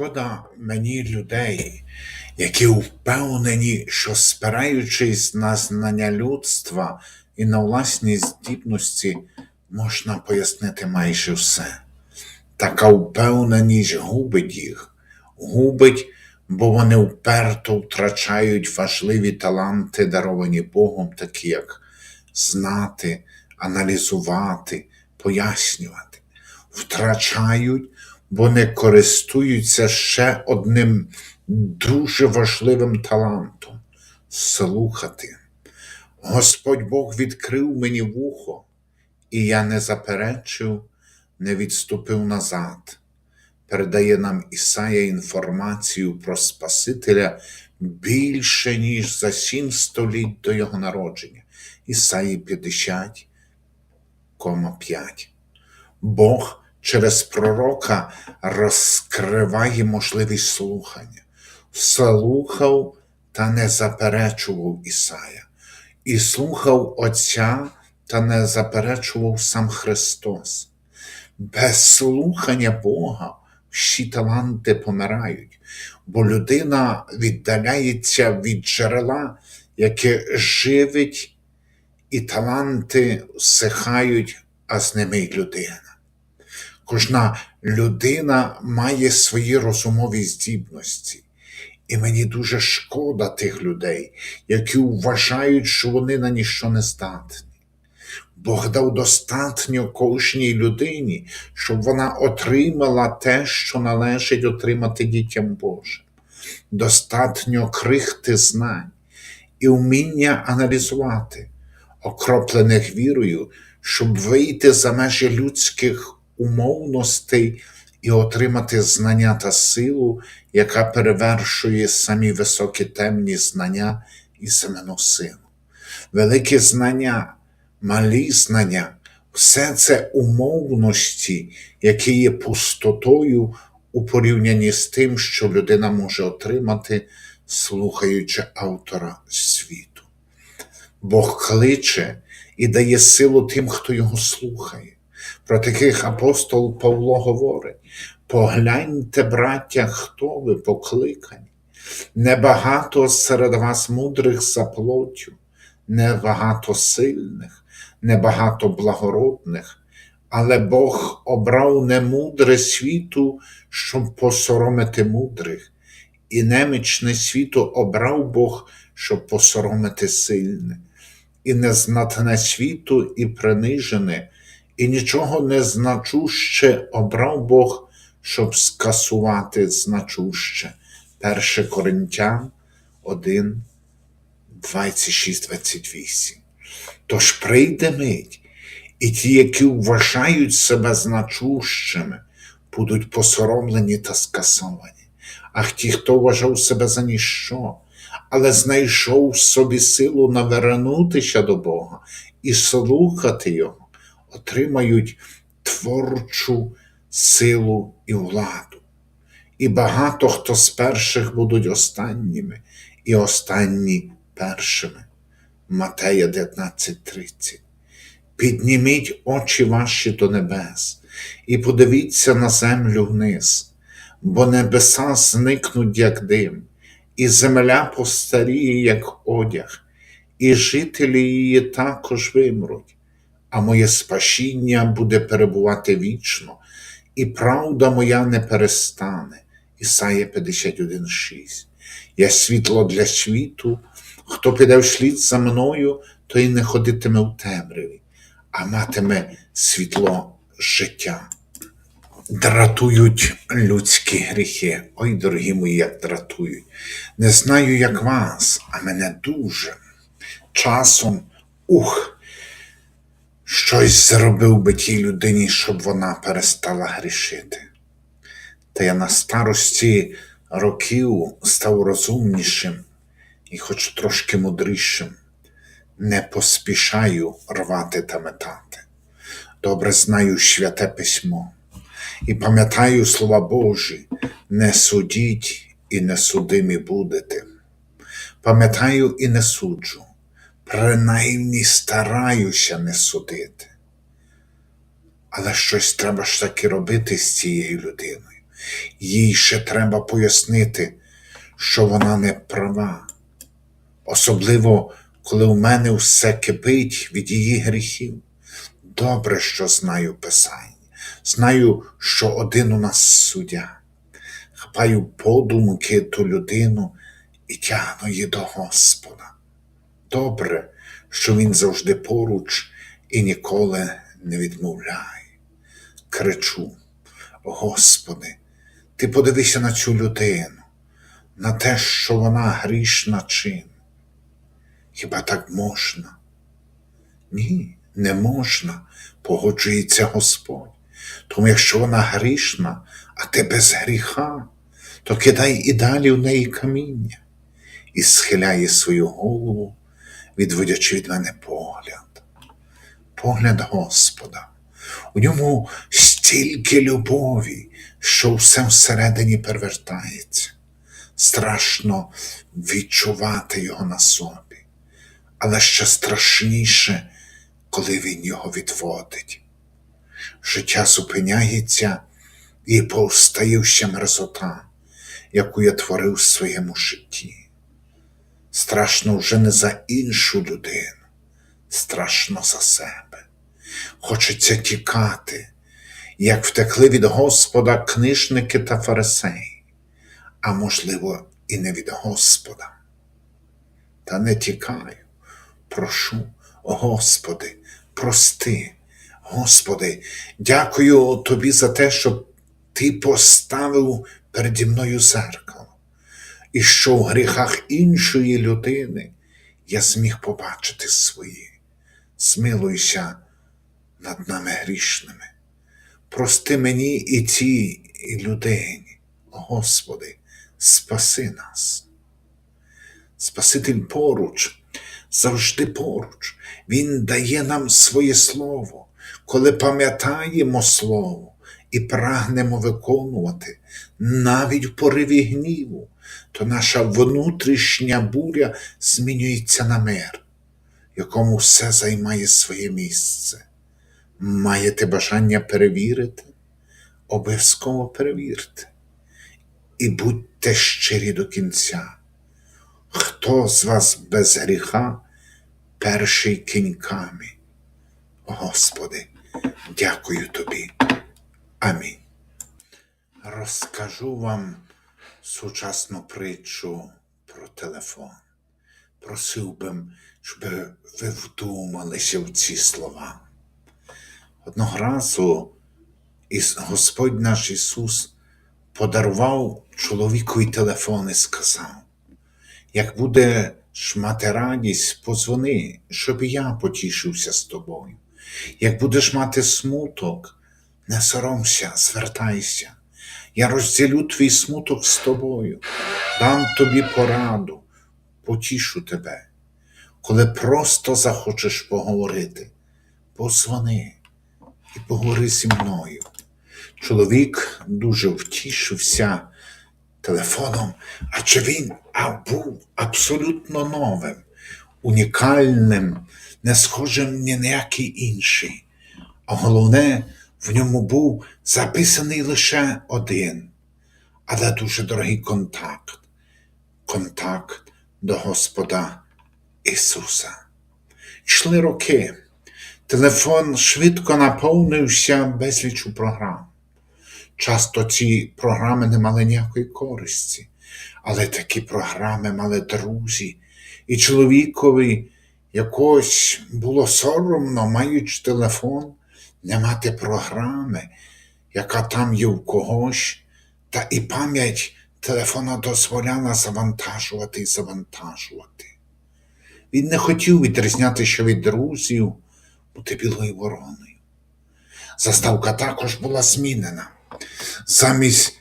Шкода мені людей, які впевнені, що спираючись на знання людства і на власні здібності, можна пояснити майже все. Така впевненість губить їх, губить, бо вони вперто втрачають важливі таланти, даровані Богом, такі як знати, аналізувати, пояснювати. Втрачають, бо не користуються ще одним дуже важливим талантом слухати. Господь Бог відкрив мені вухо, і я не заперечив, не відступив назад. Передає нам Ісая інформацію про Спасителя більше, ніж за сім століть до Його народження. Ісаї 50, 5. Бог через пророка розкриває можливість слухання. Слухав та не заперечував Ісая, і слухав Отця та не заперечував сам Христос. Без слухання Бога всі таланти помирають, бо людина віддаляється від джерела, яке живить, і таланти всихають, а з ними й людина. Кожна людина має свої розумові здібності. І мені дуже шкода тих людей, які вважають, що вони на ніщо не здатні. Бог дав достатньо кожній людині, щоб вона отримала те, що належить отримати дітям Божим. Достатньо крихти знань і вміння аналізувати, окроплених вірою, щоб вийти за межі людських умовностей і отримати знання та силу, яка перевершує самі високі темні знання і семену силу. Великі знання, малі знання, все це умовності, які є пустотою у порівнянні з тим, що людина може отримати, слухаючи автора світу. Бог кличе і дає силу тим, хто його слухає. Про таких апостол Павло говорить: погляньте, браття, хто ви покликані. Небагато серед вас мудрих за плоттю, небагато сильних, небагато благородних, але Бог обрав немудре світу, щоб посоромити мудрих, і немічне світу обрав Бог, щоб посоромити сильне, і незнатне світу, і принижене, і нічого не значуще обрав Бог, щоб скасувати значуще. 1 Коринтян 1, 26, 28. Тож прийде мить, і ті, які вважають себе значущими, будуть посоромлені та скасовані. А ті, хто вважав себе за ніщо, але знайшов в собі силу навернутися до Бога і слухати Його, отримають творчу силу і владу. І багато хто з перших будуть останніми, і останні першими. Матея 19:30. Підніміть очі ваші до небес і подивіться на землю вниз, бо небеса зникнуть, як дим, і земля постаріє, як одяг, і жителі її також вимруть, а моє спасіння буде перебувати вічно, і правда моя не перестане. Ісая 51,6. Я світло для світу, хто піде вслід за мною, той не ходитиме в темряві, а матиме світло життя. Дратують людські гріхи. Ой, дорогі мої, як дратують. Не знаю, як вас, а мене дуже. Часом, ух, щось зробив би тій людині, щоб вона перестала грішити. Та я на старості років став розумнішим і хоч трошки мудрішим, не поспішаю рвати та метати. Добре знаю святе письмо і пам'ятаю слова Божі, не судіть і не судимі будете. Пам'ятаю і не суджу, принаймні стараюся не судити. Але щось треба ж таки робити з цією людиною. Їй ще треба пояснити, що вона не права. Особливо, коли у мене все кипить від її гріхів. Добре, що знаю Писання. Знаю, що один у нас суддя. Хапаю подумки ту людину і тягну її до Господа. Добре, що він завжди поруч і ніколи не відмовляє. Кричу: Господи, ти подивися на цю людину, на те, що вона грішна чин. Хіба так можна? Ні, не можна, погоджується Господь. Тому якщо вона грішна, а ти без гріха, то кидай і далі в неї каміння і схиляє свою голову, відводячи від мене погляд. Погляд Господа. У ньому стільки любові, що все всередині перевертається. Страшно відчувати його на собі, але ще страшніше, коли він його відводить. Життя зупиняється і повстає вся мерзота, яку я творив в своєму житті. Страшно вже не за іншу людину, страшно за себе. Хочеться тікати, як втекли від Господа книжники та фарисеї, а можливо, і не від Господа. Та не тікаю, прошу, Господи, прости, Господи, дякую Тобі за те, що Ти поставив переді мною зеркало, і що в гріхах іншої людини я зміг побачити свої. Смилуйся над нами грішними. Прости мені і цій людині, Господи, спаси нас. Спаситель поруч, завжди поруч. Він дає нам своє слово, коли пам'ятаємо слово і прагнемо виконувати, навіть в пориві гніву, то наша внутрішня буря змінюється на мир, якому все займає своє місце. Маєте бажання перевірити? Обов'язково перевірте. І будьте щирі до кінця. Хто з вас без гріха перший кинь камінь? Господи, дякую тобі. Амінь. Розкажу вам сучасну притчу про телефон. Просив би, щоб ви вдумалися в ці слова. Одного разу Господь наш Ісус подарував чоловікові телефон і сказав: як будеш мати радість, позвони, щоб я потішився з тобою. Як будеш мати смуток, не соромся, звертайся. Я розділю твій смуток з тобою, дам тобі пораду, потішу тебе. Коли просто захочеш поговорити, позвони і поговори зі мною. Чоловік дуже втішився телефоном, адже він а, був абсолютно новим, унікальним, не схожим ні на який інший. А головне, в ньому був записаний лише один, але дуже дорогий контакт контакт до Господа Ісуса. Йшли роки. Телефон швидко наповнився безлічу програм. Часто ці програми не мали ніякої користі, але такі програми мали друзі, і чоловікові якось було соромно, маючи телефон, не мати програми, яка там є в когось, та і пам'ять телефона дозволяла завантажувати і завантажувати. Він не хотів відрізнятися від друзів, бути білою вороною. Заставка також була змінена. Замість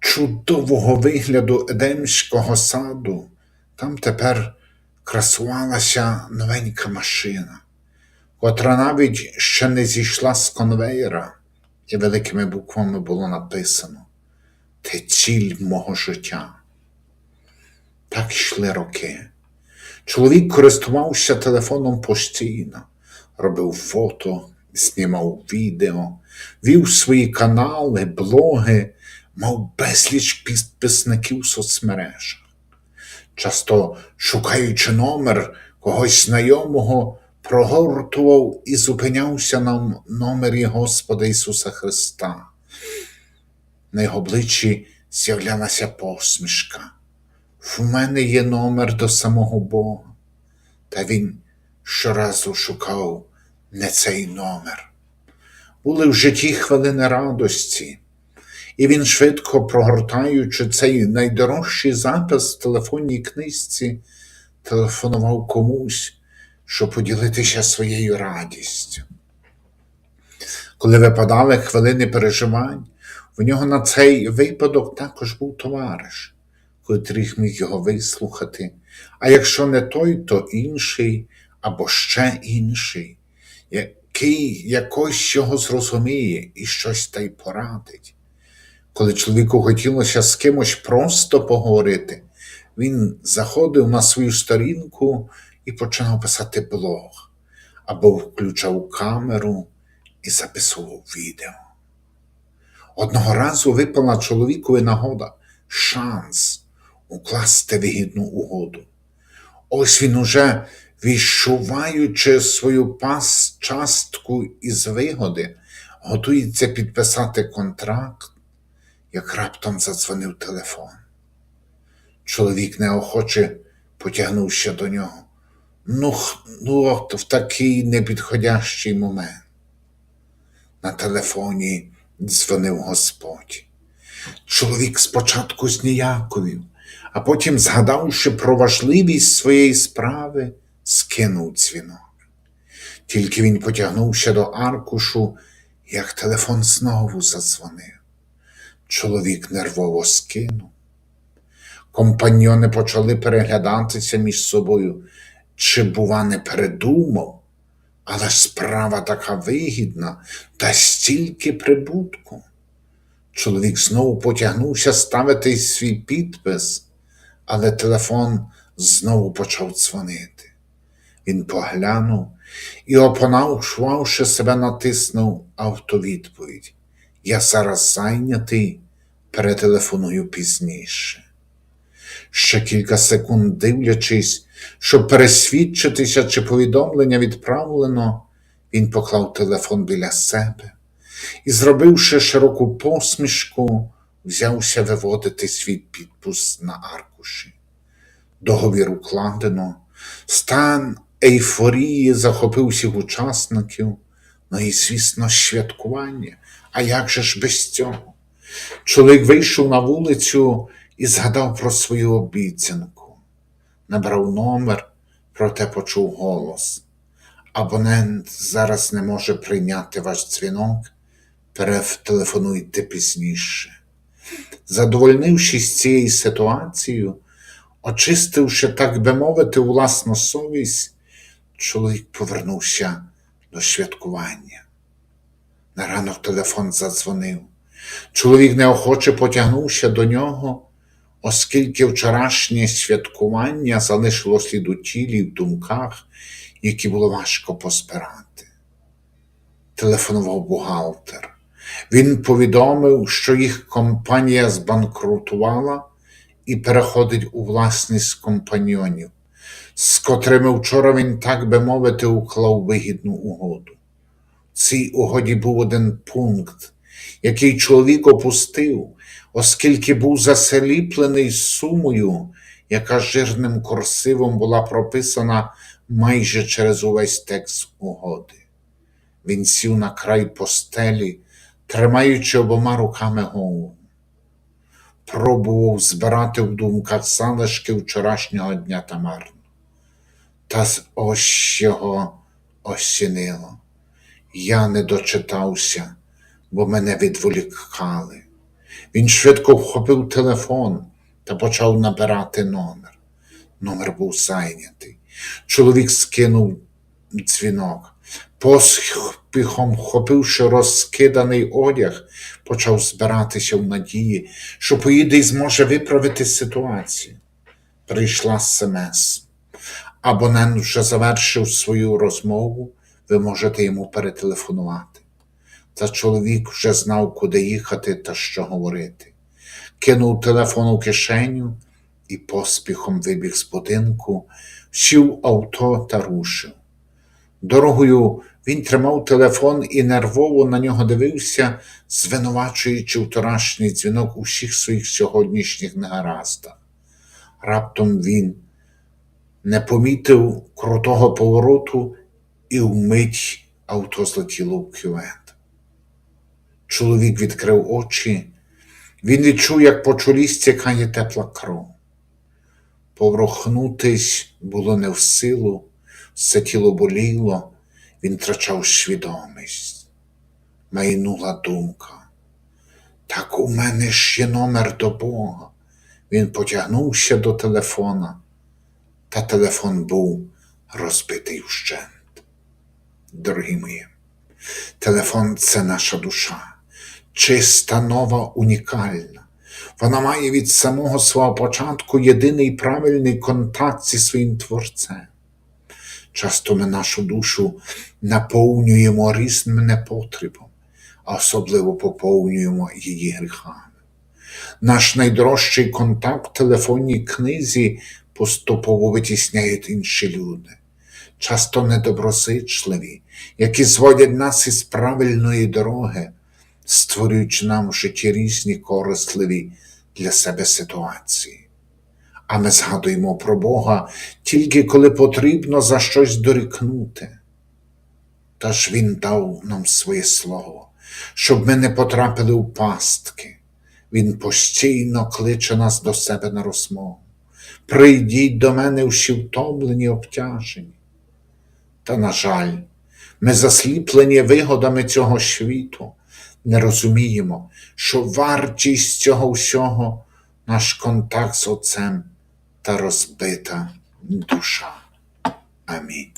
чудового вигляду Едемського саду, там тепер красувалася новенька машина, котра навіть ще не зійшла з конвейера, і великими буквами було написано Ти ціль мого життя. Так йшли роки. Чоловік користувався телефоном постійно, робив фото, знімав відео, вів свої канали, блоги, мав безліч підписників в соцмережах. Часто, шукаючи номер когось знайомого, прогортував і зупинявся на номері Господа Ісуса Христа. На його обличчі з'являлася посмішка. В мене є номер до самого Бога. Та він щоразу шукав не цей номер. Були в житті хвилини радості, і він, швидко прогортаючи цей найдорожчий запис в телефонній книжці, телефонував комусь, щоб поділитися своєю радістю. Коли випадали хвилини переживань, в нього на цей випадок також був товариш, котрий міг його вислухати, а якщо не той, то інший або ще інший, який якось його зрозуміє і щось та й порадить. Коли чоловіку хотілося з кимось просто поговорити, він заходив на свою сторінку і починав писати блог, або включав камеру і записував відео. Одного разу випала чоловікові нагода шанс укласти вигідну угоду. Ось він уже, відчуваючи свою пас частку із вигоди, готується підписати контракт, як раптом задзвонив телефон. Чоловік неохоче потягнувся до нього. Ну, ну от в такий непідходящий момент. На телефоні дзвонив Господь. Чоловік спочатку зніяковів, а потім, згадавши про важливість своєї справи, скинув дзвінок. Тільки він потягнувся до аркушу, як телефон знову задзвонив. Чоловік нервово скинув. Компаньйони почали переглядатися між собою, чи, бува, не передумав, але справа така вигідна та стільки прибутку. Чоловік знову потягнувся ставити свій підпис, але телефон знову почав дзвонити. Він поглянув і, опанавши себе, натиснув автовідповідь. Я зараз зайнятий, перетелефоную пізніше. Ще кілька секунд дивлячись, щоб пересвідчитися, чи повідомлення відправлено, він поклав телефон біля себе і, зробивши широку посмішку, взявся виводити свій підпис на аркуші. Договір укладено, стан ейфорії захопив всіх учасників, ну і, звісно, святкування. А як же ж без цього? Чоловік вийшов на вулицю і згадав про свою обіцянку. Набрав номер, проте почув голос. Абонент зараз не може прийняти ваш дзвінок, перетелефонуйте пізніше. Задовольнившись цією ситуацією, очистивши, так би мовити, власну совість, чоловік повернувся до святкування. На ранок телефон задзвонив. Чоловік неохоче потягнувся до нього, оскільки вчорашнє святкування залишило слід у тілі в думках, які було важко поспирати. Телефонував бухгалтер. Він повідомив, що їх компанія збанкрутувала і переходить у власність компаньйонів, з котрими вчора він, так би мовити, уклав вигідну угоду. В цій угоді був один пункт, який чоловік опустив, оскільки був заселіплений сумою, яка жирним курсивом була прописана майже через увесь текст угоди. Він сів на край постелі, тримаючи обома руками голову. Пробував збирати в думках залишки вчорашнього дня та марно. Та ось його осінило. Я не дочитався, бо мене відволікали. Він швидко вхопив телефон та почав набирати номер. Номер був зайнятий. Чоловік скинув дзвінок. Поспіхом, вхопивши розкиданий одяг, почав збиратися в надії, що поїде і зможе виправити ситуацію. Прийшла смс. Абонент вже завершив свою розмову, ви можете йому перетелефонувати. Та чоловік вже знав, куди їхати та що говорити. кинув телефон у кишеню і поспіхом вибіг з будинку, сів авто та рушив. Дорогою він тримав телефон і нервово на нього дивився, звинувачуючи вчорашній дзвінок у всіх своїх сьогоднішніх негараздах. Раптом він не помітив крутого повороту і вмить авто злетіло в кювет. Чоловік відкрив очі, він відчув, як по чолі стікає тепла кров. Поворухнутись було не в силу, все тіло боліло, він втрачав свідомість. Майнула думка. Так у мене ж є номер до Бога. Він потягнувся до телефона, та телефон був розбитий вщент. Дорогі мої, телефон це наша душа, чиста, нова, унікальна. Вона має від самого свого початку єдиний правильний контакт зі своїм творцем. Часто ми нашу душу наповнюємо різним непотребом, а особливо поповнюємо її гріхами. Наш найдорожчий контакт в телефонній книзі поступово витісняють інші люди, часто недоброзичливі, які зводять нас із правильної дороги, створюючи нам в житті різні корисливі для себе ситуації. А ми згадуємо про Бога тільки коли потрібно за щось дорікнути. Та ж Він дав нам своє слово, щоб ми не потрапили у пастки. Він постійно кличе нас до себе на розмову. Прийдіть до мене всі втомлені, обтяжені. Та, на жаль, ми засліплені вигодами цього світу, не розуміємо, що вартість цього всього наш контакт з Отцем та розбита душа. Амінь.